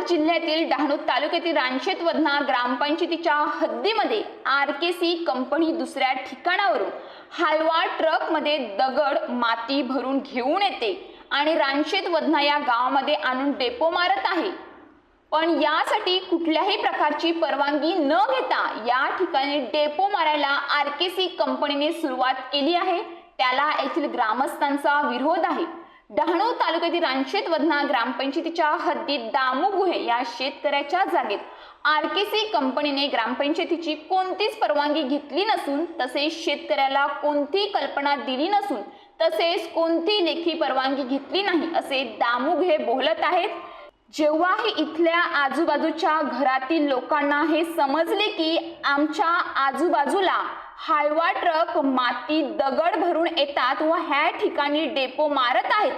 जिल्ह्यातील डहाणू तालुक्यातील रानशेत वधना ग्रामपंचायतीच्या हद्दीमध्ये आर के सी कंपनी दुसऱ्या ठिकाणावरून हलवा ट्रकमध्ये दगड माती भरून घेऊन येते आणि रानशेत वधना या गावामध्ये आणून डेपो मारत आहे. पण यासाठी कुठल्याही प्रकारची परवानगी न घेता या ठिकाणी डेपो मारायला आर के सी कंपनीने सुरुवात केली आहे. त्याला येथील ग्रामस्थांचा विरोध आहे. डहाणू तालुक्यातील रानशेत वधना ग्रामपंचायतीच्या हद्दीत दामुगुहे या शेतकऱ्याच्या जागेत आर के सी कंपनीने ग्रामपंचायतीची कोणतीच परवानगी घेतली नसून तसेच शेतकऱ्याला कोणती कल्पना दिली नसून तसेच कोणती लेखी परवानगी घेतली नाही असे दामुगुहे बोलत आहेत. जेव्हाही इथल्या आजूबाजूच्या घरातील लोकांना हे समजले की आमच्या आजूबाजूला हायवा ट्रक माती दगड भरून येतात व ह्या ठिकाणी डेपो मारत आहेत.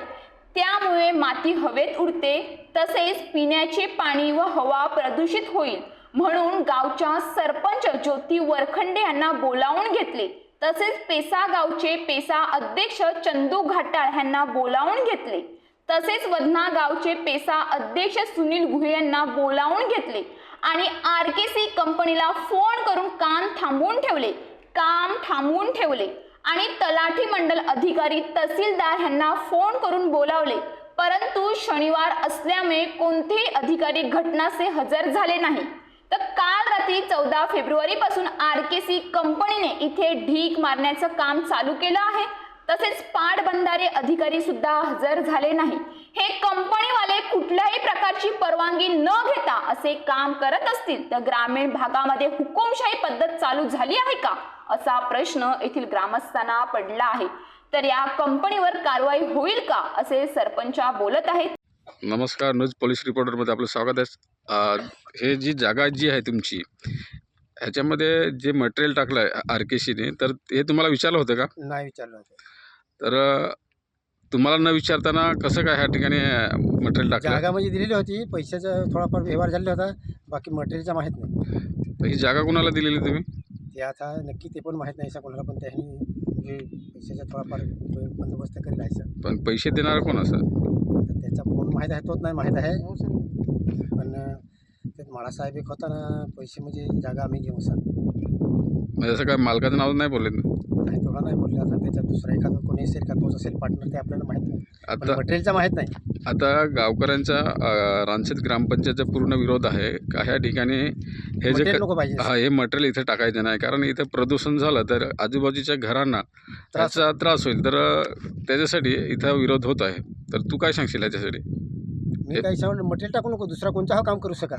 त्यामुळे माती हवेत उडते तसेच पिण्याचे पाणी व हवा प्रदूषित होईल. म्हणून गावच्या सरपंच ज्योती वरखंडे यांना बोलावून घेतले. तसेच पेसा गावचे पेसा अध्यक्ष चंदू घाटाळ यांना बोलावून घेतले. तसेच वधना गावचे पेसा अध्यक्ष सुनील गुहे यांना बोलावून घेतले. आणि आर के सी कंपनीला फोन करून कान थांबवून ठेवले. काम थांबवून ठेवले आणि तलाठी मंडल अधिकारी तहसीलदार यांना फोन करून बोलावले. परंतु शनिवार असल्यामुळे कोणतेही अधिकारी घटनासे हजर झाले नाही. तर काल रात्री चौदा फेब्रुवारी पासून आर के सी कंपनीने इथे ढीक मारण्याचं काम चालू केलं आहे. तसेच पाटबंधारे अधिकारी सुद्धा हजर झाले नाही. हे कंपनीवाले कुठल्याही प्रकारची परवानगी न घेता असे काम करत असतील तर ग्रामीण भागामध्ये हुकुमशाही पद्धत चालू झाली आहे का? असा प्रश्न येथील ग्रामस्थांना पडला आहे. तर या कंपनीवर कारवाई होईल का? असे सरपंच बोलत आहेत. नमस्कार न्यूज पोलीस रिपोर्टरमध्ये आपलं स्वागत आहे. हे जी जागा जी आहे तुमची ह्याच्यामध्ये जे मटेरियल टाकलं आहे आर के सीने तर हे तुम्हाला विचारलं होतं का? नाही विचारलं होतं. तर तुम्हाला न विचारताना कसं काय ह्या ठिकाणी मटेरियल टाकलं जागा म्हणजे दिलेली होती पैशाचा थोडाफार व्यवहार झालेला होता बाकी मटेरियलचा माहीत नाही. तर ही जागा कोणाला दिलेली तुम्ही? ते आता नक्की ते पण माहीत नाही कोणाला पण त्यांनी म्हणजे पैशाचा थोडाफार बंदोबस्त करेल आहे सर. पण पैसे देणार कोण असं? तर त्याचा कोण माहीत आहे तोच नाही माहीत आहे. पण त्यात माळासाहेब एक होता ना पैसे म्हणजे जागा आम्ही घेऊ सर. म्हणजे असं काय मालकाचं नाव नाही बोलले नाही तेवढा नाही बोलले? आता त्याच्यात दुसरा एखादा कोणी असेल का? तोच असेल पार्टनर ते आपल्याला माहीत नाही. पण आता मटेरियलचा माहीत नाही. आता गावकऱ्यांचा अ, रानशेत ग्रामपंचायतचा पूर्ण विरोध आहे. का ह्या ठिकाणी हे जे मटेरियल क- नको पाहिजे. हा हे मटेरियल इथे टाकायचं नाही. कारण इथं प्रदूषण झालं तर आजूबाजूच्या घरांना त्रास त्याचा त्रास होईल. तर अ, त्याच्यासाठी इथं विरोध होत आहे. तर तू काय सांगशील याच्यासाठी? मी काही सांगलं मटेरियल टाकू नको. दुसरा कोणता हा काम करू शका?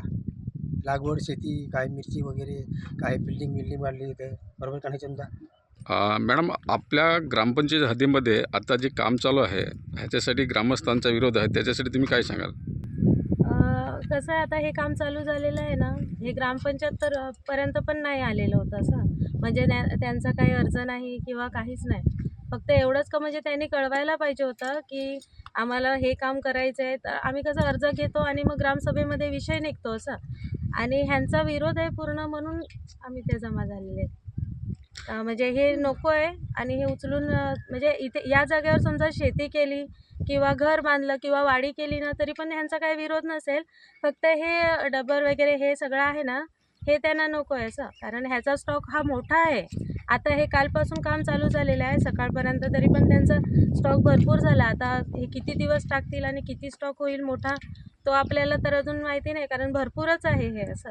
लागवड शेती काय मिरची वगैरे काय बिल्डिंग बिल्डिंग वाढली इथे. बरोबर का नाही समजा मॅडम आपल्या ग्रामपंचायत हद्दीमध्ये आता जे काम चालू आहे ह्याच्यासाठी ग्रामस्थांचा विरोध आहे त्याच्यासाठी तुम्ही काय सांगाल? कसं आहे आता हे काम चालू झालेलं आहे ना हे ग्रामपंचायत तर पर्यंत पण नाही आलेलं होतं असं. म्हणजे त्यांचा काही अर्ज नाही किंवा काहीच नाही. फक्त एवढंच का म्हणजे त्यांनी कळवायला पाहिजे होतं की आम्हाला हे काम करायचं आहे तर आम्ही कसं अर्ज घेतो आणि मग ग्रामसभेमध्ये विषय निघतो असं. आणि ह्यांचा विरोध आहे पूर्ण म्हणून आम्ही ते जमा झालेले आहेत. म्हणजे हे नको आहे आणि हे उचलून म्हणजे इथे या जागेवर समजा शेती केली किंवा घर बांधलं किंवा वाडी केली ना तरी पण ह्यांचा काही विरोध नसेल. फक्त हे डबर वगैरे हे सगळं आहे ना हे त्यांना नको आहे असं. कारण ह्याचा स्टॉक हा मोठा आहे. आता हे कालपासून काम चालू झालेलं आहे. सकाळपर्यंत तरी पण त्यांचा स्टॉक भरपूर झाला. आता हे किती दिवस टाकतील आणि किती स्टॉक होईल मोठा तो आपल्याला तर अजून माहिती नाही कारण भरपूरच आहे हे असं.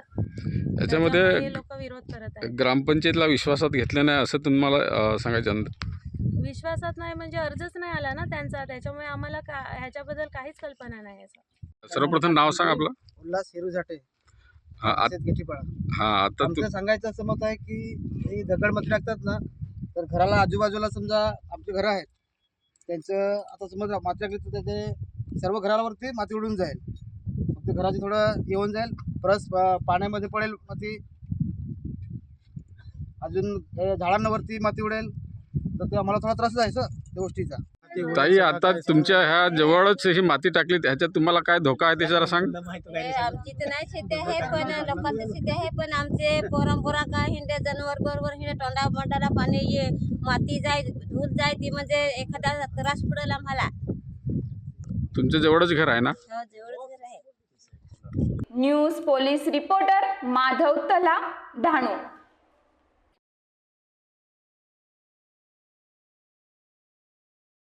याच्यामध्ये लोक विरोध करत आहेत. ग्रामपंचायतला विश्वासात घेतलं नाही असं तुम्हाला सांगायचं. विश्वासात नाही म्हणजे अर्जच नाही आला ना त्यांचा. त्याच्यामुळे आम्हाला का ह्याच्याबद्दल काहीच कल्पना नाही असं सर्वप्रथम नाव सांग आपलं. उल्हास हिरूझाटे हा आत- गेटीपाळा हा आता आमचं सांगायचं असं मत आहे की हे दगडमध्ये टाकतात ना तर घराला आजूबाजूला समजा आमची घरं आहेत त्यांचं आता समजा माती टाकली तर ते सर्व घरावरती माती उडून जाईल. फक्त घराची थोडं येऊन जाईल. परत पा- पाण्यामध्ये पडेल माती. अजून झाडांवरती माती उडेल. तर ते आम्हाला थोडा त्रास सर त्या गोष्टीचा. ताई आता तुमच्या ह्या जवळच ही माती टाकली ह्याच्यात तुम्हाला काय धोका आहे ते जरा सांग. आमची तर नाही शेती आहे पण लोकांची शेती आहे पण आमचे पोरांपोरा का हिंडे जनावर बरोबर हिंडे तोंडा मंडाला पाणी ये माती जाय धूल जाय ती म्हणजे एखादा त्रास पडेल आम्हाला. तुमचं जवळच घर आहे ना? हो, न्यूज पोलीस रिपोर्टर माधव तला डहाणू